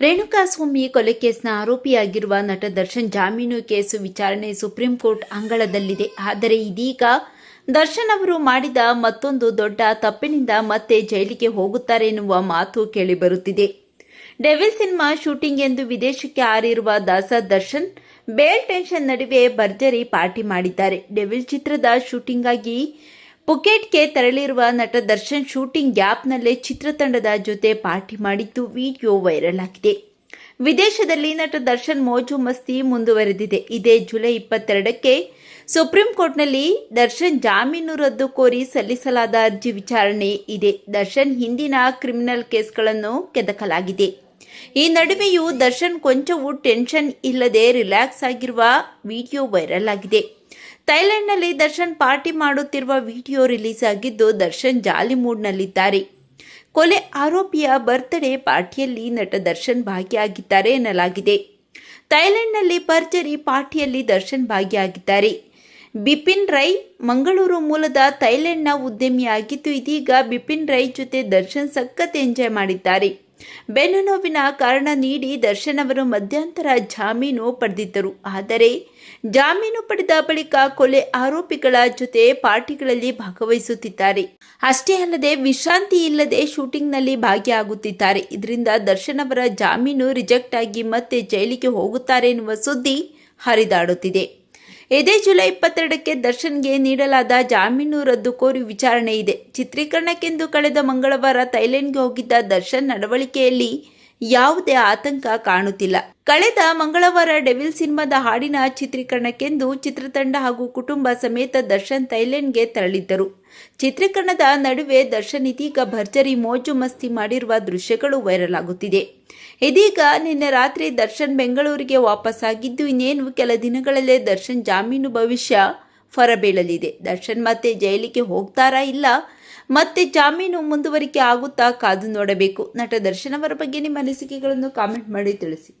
ರೇಣುಕಾಸ್ವಾಮಿ ಕೊಲೆ ಕೇಸ್ನ ಆರೋಪಿಯಾಗಿರುವ ನಟ ದರ್ಶನ್ ಜಾಮೀನು ಕೇಸು ವಿಚಾರಣೆ ಸುಪ್ರೀಂ ಕೋರ್ಟ್ ಅಂಗಳದಲ್ಲಿದೆ. ಆದರೆ ಇದೀಗ ದರ್ಶನ್ ಅವರು ಮಾಡಿದ ಮತ್ತೊಂದು ದೊಡ್ಡ ತಪ್ಪಿನಿಂದ ಮತ್ತೆ ಜೈಲಿಗೆ ಹೋಗುತ್ತಾರೆ ಎನ್ನುವ ಮಾತು ಕೇಳಿಬರುತ್ತಿದೆ. ಡೆವಿಲ್ ಸಿನಿಮಾ ಶೂಟಿಂಗ್ ಎಂದು ವಿದೇಶಕ್ಕೆ ಹಾರಿರುವ ದಾಸ ದರ್ಶನ್, ಬೇಲ್ ಟೆನ್ಷನ್ ನಡುವೆ ಭರ್ಜರಿ ಪಾರ್ಟಿ ಮಾಡಿದ್ದಾರೆ. ಡೆವಿಲ್ ಚಿತ್ರದ ಶೂಟಿಂಗಾಗಿ ಪುಕೆಟ್ಗೆ ತೆರಳಿರುವ ನಟ ದರ್ಶನ್ ಶೂಟಿಂಗ್ ಗ್ಯಾಪ್ನಲ್ಲೇ ಚಿತ್ರತಂಡದ ಜೊತೆ ಪಾರ್ಟಿ ಮಾಡಿದ್ದು ವಿಡಿಯೋ ವೈರಲ್ ಆಗಿದೆ. ವಿದೇಶದಲ್ಲಿ ನಟ ದರ್ಶನ್ ಮೋಜು ಮಸ್ತಿ ಮುಂದುವರೆದಿದೆ. ಇದೇ ಜುಲೈ ಇಪ್ಪತ್ತೆರಡಕ್ಕೆ ಸುಪ್ರೀಂ ಕೋರ್ಟ್ನಲ್ಲಿ ದರ್ಶನ್ ಜಾಮೀನು ರದ್ದು ಕೋರಿ ಸಲ್ಲಿಸಲಾದ ಅರ್ಜಿ ವಿಚಾರಣೆ ಇದೆ. ದರ್ಶನ್ ಹಿಂದಿನ ಕ್ರಿಮಿನಲ್ ಕೇಸ್ಗಳನ್ನು ಕೆದಕಲಾಗಿದೆ. ಈ ನಡುವೆಯೂ ದರ್ಶನ್ ಕೊಂಚವೂ ಟೆನ್ಷನ್ ಇಲ್ಲದೆ ರಿಲ್ಯಾಕ್ಸ್ ಆಗಿರುವ ವಿಡಿಯೋ ವೈರಲ್ ಆಗಿದೆ. ಥೈಲ್ಯಾಂಡ್ನಲ್ಲಿ ದರ್ಶನ್ ಪಾರ್ಟಿ ಮಾಡುತ್ತಿರುವ ವಿಡಿಯೋ ರಿಲೀಸ್ ಆಗಿದ್ದು ದರ್ಶನ್ ಜಾಲಿ ಮೂಡ್ನಲ್ಲಿದ್ದಾರೆ. ಕೊಲೆ ಆರೋಪಿಯ ಬರ್ತ್ಡೇ ಪಾರ್ಟಿಯಲ್ಲಿ ನಟ ದರ್ಶನ್ ಭಾಗಿಯಾಗಿದ್ದಾರೆ ಎನ್ನಲಾಗಿದೆ. ಥೈಲ್ಯಾಂಡ್ನಲ್ಲಿ ಭರ್ಜರಿ ಪಾರ್ಟಿಯಲ್ಲಿ ದರ್ಶನ್ ಭಾಗಿಯಾಗಿದ್ದಾರೆ. ಬಿಪಿನ್ ರೈ ಮಂಗಳೂರು ಮೂಲದ ಥೈಲ್ಯಾಂಡ್ನ ಉದ್ಯಮಿಯಾಗಿದ್ದು ಇದೀಗ ಬಿಪಿನ್ ರೈ ಜೊತೆ ದರ್ಶನ್ ಸಖತ್ ಎಂಜಾಯ್ ಮಾಡಿದ್ದಾರೆ. ಬೆನ್ನು ನೋವಿನ ಕಾರಣ ನೀಡಿ ದರ್ಶನ್ ಅವರು ಮಧ್ಯಂತರ ಜಾಮೀನು ಪಡೆದಿದ್ದರು. ಆದರೆ ಜಾಮೀನು ಪಡೆದ ಬಳಿಕ ಕೊಲೆ ಆರೋಪಿಗಳ ಜೊತೆ ಪಾರ್ಟಿಗಳಲ್ಲಿ ಭಾಗವಹಿಸುತ್ತಿದ್ದಾರೆ. ಅಷ್ಟೇ ಅಲ್ಲದೆ ವಿಶ್ರಾಂತಿ ಇಲ್ಲದೆ ಶೂಟಿಂಗ್ನಲ್ಲಿ ಭಾಗಿಯಾಗುತ್ತಿದ್ದಾರೆ. ಇದರಿಂದ ದರ್ಶನ್ ಅವರ ಜಾಮೀನು ರಿಜೆಕ್ಟ್ ಆಗಿ ಮತ್ತೆ ಜೈಲಿಗೆ ಹೋಗುತ್ತಾರೆ ಎನ್ನುವ ಸುದ್ದಿ ಹರಿದಾಡುತ್ತಿದೆ. ಇದೇ ಜುಲೈ ಇಪ್ಪತ್ತೆರಡಕ್ಕೆ ದರ್ಶನ್ಗೆ ನೀಡಲಾದ ಜಾಮೀನು ರದ್ದು ಕೋರಿ ವಿಚಾರಣೆ ಇದೆ. ಚಿತ್ರೀಕರಣಕ್ಕೆಂದು ಕಳೆದ ಮಂಗಳವಾರ ಥೈಲ್ಯಾಂಡ್ಗೆ ಹೋಗಿದ್ದ ದರ್ಶನ್ ನಡವಳಿಕೆಯಲ್ಲಿ ಯಾವುದೇ ಆತಂಕ ಕಾಣುತ್ತಿಲ್ಲ. ಕಳೆದ ಮಂಗಳವಾರ ಡೆವಿಲ್ ಸಿನಿಮಾದ ಹಾಡಿನ ಚಿತ್ರೀಕರಣಕ್ಕೆಂದು ಚಿತ್ರತಂಡ ಹಾಗೂ ಕುಟುಂಬ ಸಮೇತ ದರ್ಶನ್ ಥೈಲೆಂಡ್ಗೆ ತೆರಳಿದ್ದರು. ಚಿತ್ರೀಕರಣದ ನಡುವೆ ದರ್ಶನ್ ಇದೀಗ ಭರ್ಜರಿ ಮೋಜು ಮಸ್ತಿ ಮಾಡಿರುವ ದೃಶ್ಯಗಳು ವೈರಲ್ ಆಗುತ್ತಿದೆ ಇದೀಗ ನಿನ್ನೆ ರಾತ್ರಿ ದರ್ಶನ್ ಬೆಂಗಳೂರಿಗೆ ವಾಪಸ್ಸಾಗಿದ್ದು, ಇನ್ನೇನು ಕೆಲ ದಿನಗಳಲ್ಲೇ ದರ್ಶನ್ ಜಾಮೀನು ಭವಿಷ್ಯ ಹೊರಬೀಳಲಿದೆ. ದರ್ಶನ್ ಮತ್ತೆ ಜೈಲಿಗೆ ಹೋಗ್ತಾರಾ ಇಲ್ಲ? ಮತ್ತೆ ಜಾಮೀನು ಮುಂದುವರಿಕೆ ಆಗುತ್ತಾ ಕಾದು ನೋಡಬೇಕು. ನಟ ದರ್ಶನ್ ಅವರ ಬಗ್ಗೆ ನಿಮ್ಮ ಅನಿಸಿಕೆಗಳನ್ನು ಕಾಮೆಂಟ್ ಮಾಡಿ ತಿಳಿಸಿ.